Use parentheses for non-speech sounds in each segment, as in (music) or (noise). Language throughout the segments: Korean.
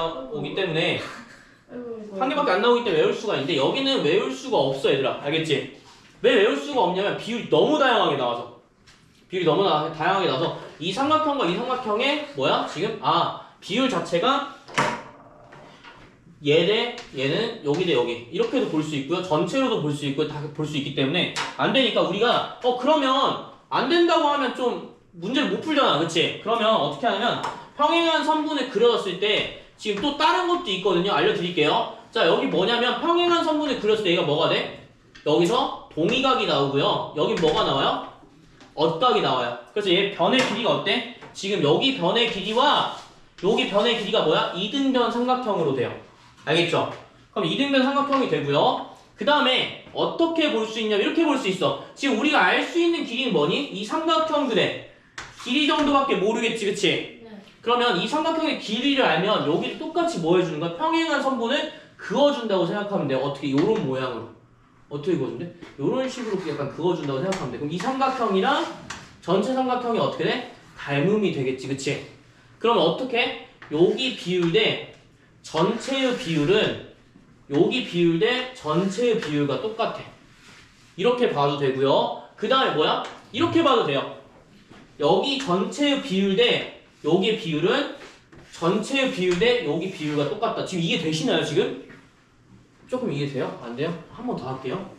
나오기 때문에. 한 개밖에 안 나오기 때문에 외울 수가 있는데 여기는 외울 수가 없어 얘들아. 알겠지? 왜 외울 수가 없냐면 비율이 너무 다양하게 나와서. 비율이 너무 나, 다양하게 나와서 이 삼각형과 이 삼각형의 뭐야? 지금? 아 비율 자체가 얘 대 얘는 여기 대 여기. 이렇게도 볼 수 있고요. 전체로도 볼 수 있고 다 볼 수 있기 때문에 안 되니까 우리가 어 그러면 안 된다고 하면 좀 문제를 못 풀잖아. 그치? 그러면 어떻게 하냐면 평행한 선분을 그려졌을 때 지금 또 다른 것도 있거든요 알려드릴게요 자 여기 뭐냐면 평행한 선분을 그렸을 때 얘가 뭐가 돼 여기서 동의각이 나오고요 여기 뭐가 나와요 엇각이 나와요 그래서 얘 변의 길이가 어때 지금 여기 변의 길이와 여기 변의 길이가 뭐야 이등변 삼각형으로 돼요 알겠죠? 그럼 이등변 삼각형이 되고요. 그 다음에 어떻게 볼 수 있냐면 이렇게 볼 수 있어. 지금 우리가 알 수 있는 길이는 뭐니? 이 삼각형들의 길이 정도밖에 모르겠지, 그치? 네. 그러면 이 삼각형의 길이를 알면 여기를 똑같이 뭐 해주는 거야? 평행한 선분을 그어준다고 생각하면 돼요. 어떻게? 요런 모양으로. 어떻게 그어준대? 요런 식으로 약간 그어준다고 생각하면 돼. 그럼 이 삼각형이랑 전체 삼각형이 어떻게 돼? 닮음이 되겠지, 그치? 그러면 어떻게? 여기 비율 대 전체의 비율은 여기 비율 대 전체의 비율과 똑같아. 이렇게 봐도 되고요. 그 다음에 뭐야? 이렇게 봐도 돼요. 여기 전체의 비율 대 여기 비율은 전체의 비율 대 여기 비율과 똑같다. 지금 이해 되시나요, 지금? 조금 이해돼요? 안 돼요? 한 번 더 할게요.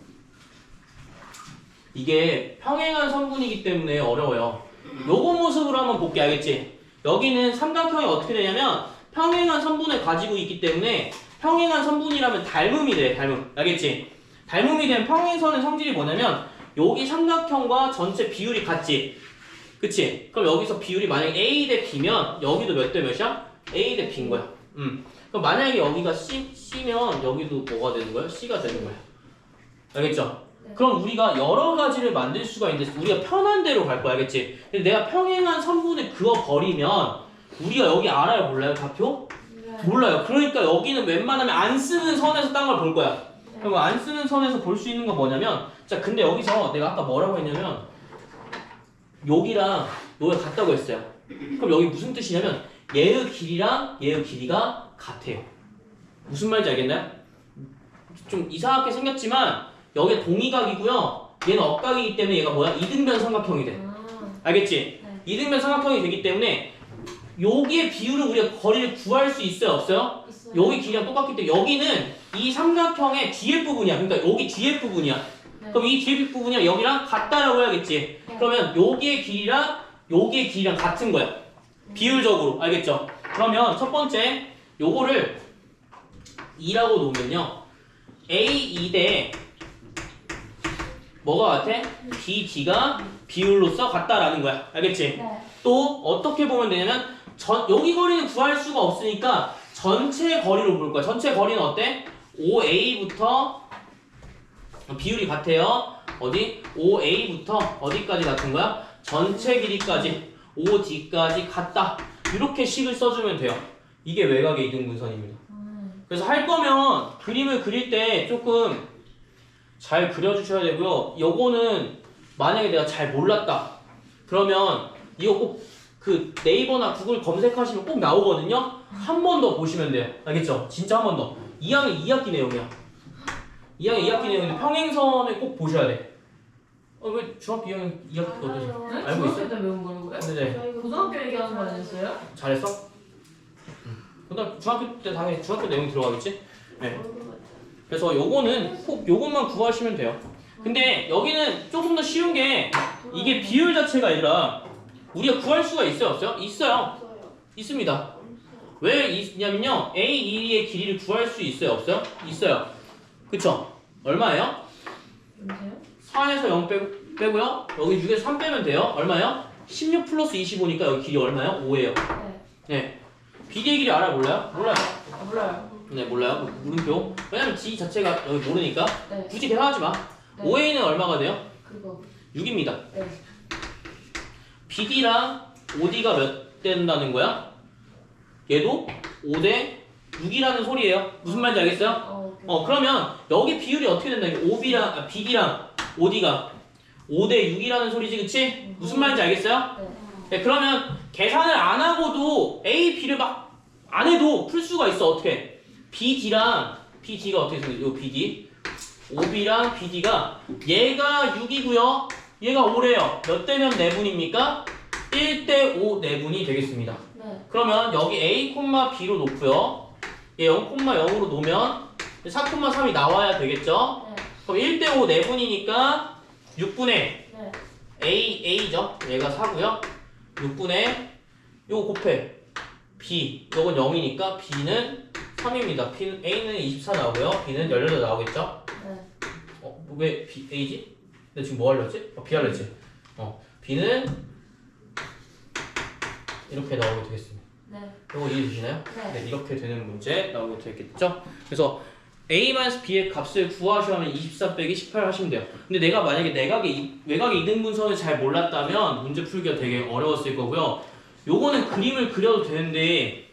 이게 평행한 성분이기 때문에 어려워요. 요거 모습으로 한번 볼게, 알겠지? 여기는 삼각형이 어떻게 되냐면 평행한 선분을 가지고 있기 때문에 평행한 선분이라면 닮음이 돼, 닮음. 알겠지? 닮음이 된 평행선의 성질이 뭐냐면 여기 삼각형과 전체 비율이 같지. 그치? 그럼 여기서 비율이 만약에 A 대 B면 여기도 몇 대 몇이야? A 대 B인 거야. 음. 그럼 만약에 여기가 C, C면 여기도 뭐가 되는 거야? C가 되는 거야. 알겠죠? 네. 그럼 우리가 여러 가지를 만들 수가 있는데 우리가 편한 대로 갈 거야, 알겠지? 근데 내가 평행한 선분을 그어 버리면 우리가 여기 알아요, 몰라요, 좌표? 네. 몰라요. 그러니까 여기는 웬만하면 안 쓰는 선에서 딴 걸 볼 거야. 네. 그럼 안 쓰는 선에서 볼 수 있는 건 뭐냐면, 자, 근데 여기서 내가 아까 뭐라고 했냐면, 여기랑 여기가 같다고 했어요. 그럼 여기 무슨 뜻이냐면, 얘의 길이랑 얘의 길이가 같아요. 무슨 말인지 알겠나요? 좀 이상하게 생겼지만, 여기 동의각이고요. 얘는 억각이기 때문에 얘가 뭐야? 이등변 삼각형이 돼. 아, 알겠지? 네. 이등변 삼각형이 되기 때문에, 여기의 비율은 우리가 거리를 구할 수 있어요? 없어요? 있어요. 여기 길이랑 똑같기 때문에 여기는 이 삼각형의 뒤에 부분이야. 그러니까 여기 뒤에 부분이야. 네. 그럼 이 뒤에 부분이랑 여기랑 같다라고 해야겠지. 네. 그러면 여기의 길이랑 여기의 길이랑 같은 거야. 비율적으로. 알겠죠? 그러면 첫 번째 요거를 2라고 놓으면요. A2 대 뭐가 같아? B, D가 비율로서 같다라는 거야. 알겠지? 네. 또 어떻게 보면 되냐면 전, 여기 거리는 구할 수가 없으니까 전체 거리로 볼 거야. 전체 거리는 어때? 5A부터 비율이 같아요. 어디? 5A부터 어디까지 같은 거야? 전체 길이까지 5D까지 같다. 이렇게 식을 써주면 돼요. 이게 외곽의 이등분선입니다. 음. 그래서 할 거면 그림을 그릴 때 조금 잘 그려주셔야 되고요. 요거는 만약에 내가 잘 몰랐다. 그러면 이거 꼭 그 네이버나 구글 검색하시면 꼭 나오거든요. 한 번 더 보시면 돼요. 알겠죠? 진짜 한 번 더. 2학년 2학기 내용이야. 2학년 2학기 내용인데 평행선을 꼭 보셔야 돼. 어, 왜 중학교 2학년 2학기 어떠세요? 알아요. 알고 있어요? 중학교 때 배운 거라고요? 네네. 저희가 고등학교 얘기하는 거 아니었어요? 잘했어? 그다음 중학교 때 당연히 중학교 내용 들어가겠지? 네. 그래서 요거는 꼭 요것만 구하시면 돼요. 근데 여기는 조금 더 쉬운 게 이게 비율 자체가 아니라 우리가 구할 수가 있어요, 없어요? 있어요. 있습니다. 왜 있냐면요. A2의 길이를 구할 수 있어요, 없어요? 있어요. 그쵸? 얼마예요? 여보세요? 4에서 0 빼, 빼고요. 여기 6에서 3 빼면 돼요. 얼마예요? 16 플러스 25니까 여기 길이 얼마예요? 5예요. 네. 네. BD의 길이 알아? 몰라요? 몰라요. 아, 몰라요. 네, 몰라요. 물음표. 왜냐면 D 자체가 여기 모르니까 네. 굳이 계산하지 마. 네. 5A는 얼마가 돼요? 그거. 6입니다. 네. BD랑 OD가 몇 된다는 거야? 얘도 5대 6이라는 소리예요. 무슨 말인지 알겠어요? 어, 그- 어, 그러면 여기 비율이 어떻게 된다? 이게 OB랑 아, BD랑 OD가 5대 6이라는 소리지, 그치? 무슨 말인지 알겠어요? 네. 네, 그러면 계산을 안 하고도 A, B를 막 안 해도 풀 수가 있어 어떻게 BD랑 BD가 어떻게 생겼죠? 요 BD 5B랑 BD가 얘가 6이고요 얘가 5래요 몇 대면 내분입니까? 1대 5 내분이 되겠습니다 네. 그러면 여기 A, B로 놓고요 얘 0, 0으로 놓으면 4, 3이 나와야 되겠죠? 네. 그럼 1대 5 내분이니까 6분의 네. A, A죠. 얘가 4고요. 6분의 요거 곱해. B. 요건 0이니까 B는 3입니다. B, A는 24 나오고요. B는 18 나오겠죠? 네. 어, 왜 B, A지? 근데 지금 뭐 하려지? 어, B 하려지? 어, B는 이렇게 나오게 되겠습니다. 네. 요거 이해 되시나요? 네. 네, 이렇게 되는 문제 나오게 되겠죠? 그래서 A-B의 값을 구하셔야 하면 24 빼기 18 하시면 돼요. 근데 내가 만약에 내각의 이- 외곽의 이등분선을 잘 몰랐다면 문제 풀기가 되게 어려웠을 거고요. 요거는 그림을 그려도 되는데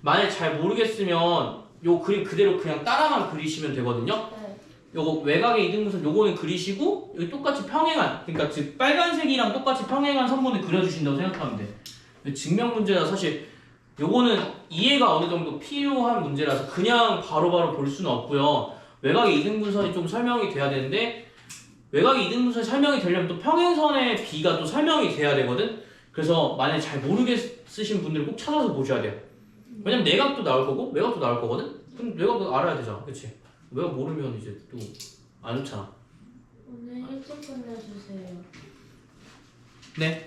만약 잘 모르겠으면 요 그림 그대로 그냥 따라만 그리시면 되거든요. 네. 요거 외곽의 이등분선 요거는 그리시고 여기 똑같이 평행한 그러니까 즉 빨간색이랑 똑같이 평행한 선분을 그려주신다고 생각하면 돼. 증명 문제라 사실 요거는 이해가 어느 정도 필요한 문제라서 그냥 바로바로 볼 수는 없고요. 외곽의 이등분선이 좀 설명이 돼야 되는데 외곽의 이등분선이 설명이 되려면 또 평행선의 비가 또 설명이 돼야 되거든. 그래서 만약에 잘 모르겠으신 분들은 꼭 찾아서 보셔야 돼요. 왜냐면 내각도 나올 거고 외곽도 나올 거거든. 그럼 내각도 알아야 되잖아, 그렇지? 외곽 모르면 이제 또 안 좋잖아. 오늘 일찍 끝내주세요. 네.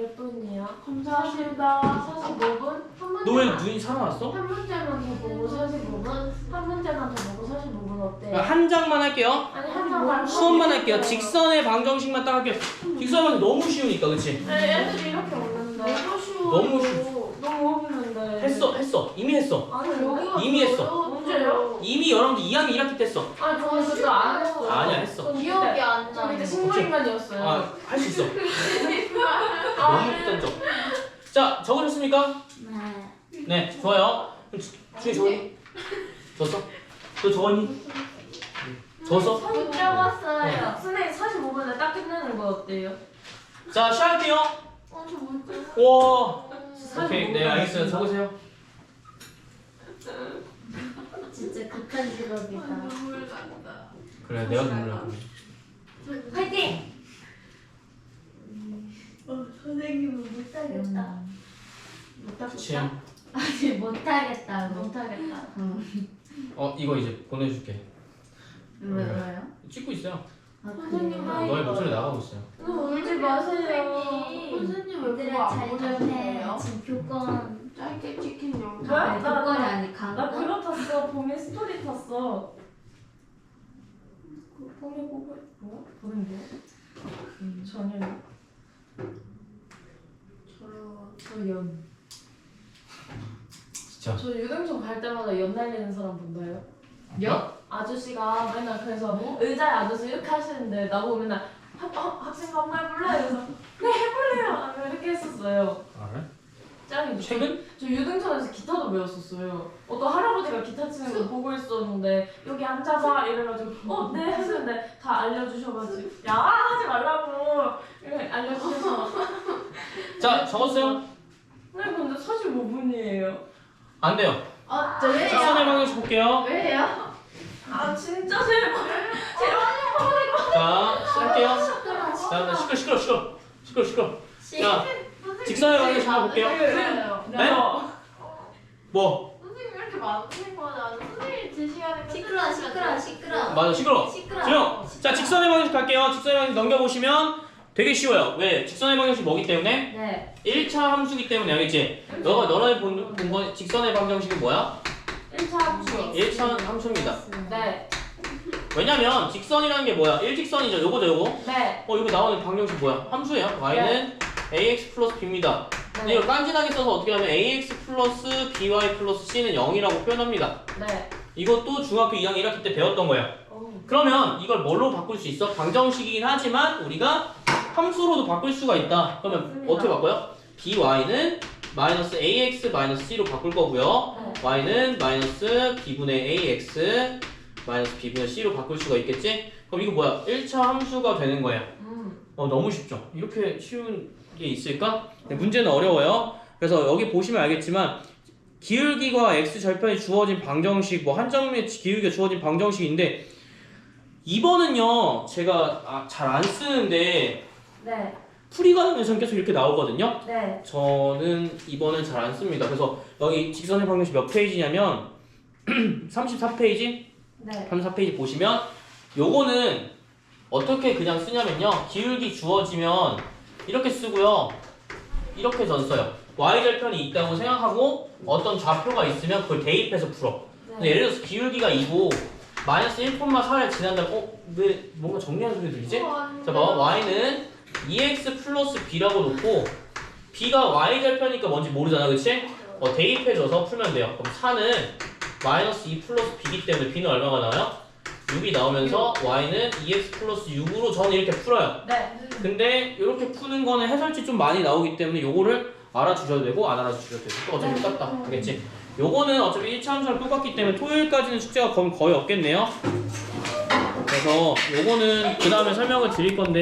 몇 분이요? 감사합니다. 45분? 한너왜 문제만 눈이 살아났어? 한 문제만 더 보고 45분? 한 문제만 더 보고 45분 어때요? 한 장만 할게요. 아니 한 장만 수업만 할게요. 직선의 방정식만 딱 할게요. 직선은 너무 쉬우니까, 그렇지? 네, 애들이 이렇게 오는데 너무 쉬워. 너무 쉬워. 너무 어렵는데. 했어, 했어. 이미 했어. 아니 여기가 이미 더 했어. 언제요? 이미 여러분들 2학년 1학기 때 했어. 아니 저는 그거 안 했어요. 아니야, 했어. 기억이 안저 나요. 그때 식물인간이었어요. 아, 할 수 있어. (laughs) 너무 던져. 자, 적으셨습니까? 네. 네, 좋아요. 그럼 주- 주희 적었니? 줬어? 너 적었니? 줬어? 못 적었어요. 선생님 45분에 딱 끝내는 거 어때요? 자, 시작할게요. 어, 저못 적었어요. 와. 오케이, 네, 알겠어요. 적으세요. 진짜 극한 직업이다. 그래, 내가 눈물 나. 화이팅! 어, 선생님은 못하겠다. 그치. (laughs) 아니 못하겠다. 못하겠다. 어, 이거 이제 보내줄게. 왜 왜요? 찍고 있어요. 아, 선생님, 그래요? 아이, 너의 목소리 나가고 있어요. 울지 마세요. 선생님 왜 그거 안 잘좀 해. 보내주세요? 지금 교권 짧게 찍힌 영상. 뭐야? 아니, 교권이 아니 나 강권. 그거 탔어. 봄에 스토리 탔어. 그 봄에 보고 뭐야? 보는 거? 음, 전혀. 저 연. 진짜. 저 유등촌 갈 때마다 연 날리는 사람 본다요. 몇? 아저씨가 맨날 그래서 의자에 앉아서 이렇게 하시는데 나보고 맨날 학, 학, 학생 한번 해볼래? 그래서 네 해볼래요. 아, 이렇게 했었어요. 아, 그래? 짱이죠. 최근? 저 유등촌에서 기타도 배웠었어요. 어떤 할아버지가 기타 치는 거 보고 있었는데 여기 앉아봐 이래가지고 어네 했는데 다 알려주셔가지고 야 하지 말라고 이렇게 알려주셔서 자, 적었어요? 네 근데 45분이에요. 안 돼요. 어, 직선의 방정식 볼게요. 왜요? 아 진짜 제발 자, 시작할게요. 자, 나 시끄러, 시끄러, 시끄러. 시끄러, 시끄러. 자, 직선의 방정식 한번 볼게요. 네? 뭐? 선생님 왜 이렇게 많으신? 나는 선생님 제 시간에 시끄러 시끄러 시끄러. 맞아, 시끄러. 시끄러. 조용. 자, 직선의 방정식 갈게요. 직선의 방정식 넘겨보시면 되게 쉬워요. 왜? 직선의 방정식 뭐기 때문에? 네. 1차 함수기 때문에 알겠지? 너가 너네 본, 본 건, 직선의 방정식은 뭐야? 1차 함수. 1차 함수입니다. 네. 왜냐면 직선이라는 게 뭐야? 일직선이죠. 요거죠, 요거. 네. 어, 이거 나오는 방정식 뭐야? 함수예요. y는 ax 플러스 b입니다. 근데 네. 이걸 깐진하게 써서 어떻게 하면 ax 플러스 by 플러스 c는 0이라고 표현합니다. 네. 이것도 중학교 2학년 1학기 때 배웠던 거예요. 오. 그러면 이걸 뭘로 바꿀 수 있어? 방정식이긴 하지만 우리가 함수로도 바꿀 수가 있다. 그러면 맞습니다. 어떻게 바꿔요? by는 마이너스 ax 마이너스 c로 바꿀 거고요. 네. y는 마이너스 b분의 ax 마이너스 b분의 c로 바꿀 수가 있겠지? 그럼 이거 뭐야? 1차 함수가 되는 거야. 음. 어 너무 쉽죠? 이렇게 쉬운 게 있을까? 네, 문제는 어려워요. 그래서 여기 보시면 알겠지만 기울기가 x 절편이 주어진 방정식 뭐 한정의 기울기가 주어진 방정식인데 2번은요 제가 아, 잘 안 쓰는데 네, 풀이가능에서는 계속 이렇게 나오거든요. 네, 저는 2번은 잘안 씁니다. 그래서 여기 직선의 방정식 몇 페이지냐면 (clears throat) 34페이지? 네, 34페이지 보시면 요거는 어떻게 그냥 쓰냐면요. 기울기 주어지면 이렇게 쓰고요. 이렇게 전 써요. y절편이 있다고 생각하고 어떤 좌표가 있으면 그걸 대입해서 풀어. 근데 네. 예를 들어서 기울기가 2고 마이너스 1,4를 지난다면 어? 왜 뭔가 정리하는 소리 들리지? 자 봐봐. y는 2x 플러스 b라고 놓고 b가 y절편이니까 뭔지 모르잖아 그치? 어, 대입해줘서 풀면 돼요 그럼 4는 마이너스 2 플러스 b이기 때문에 b는 얼마가 나와요? 6이 나오면서 y는 2x 플러스 6으로 저는 이렇게 풀어요 네. 근데 이렇게 푸는 거는 해설지 좀 많이 나오기 때문에 요거를 알아주셔도 되고 안 알아주셔도 되고 또 어차피 똑같다 알겠지? 요거는 어차피 1차 함수랑 똑같기 때문에 토요일까지는 숙제가 거의 거의 없겠네요 그래서 요거는 그 다음에 설명을 드릴 건데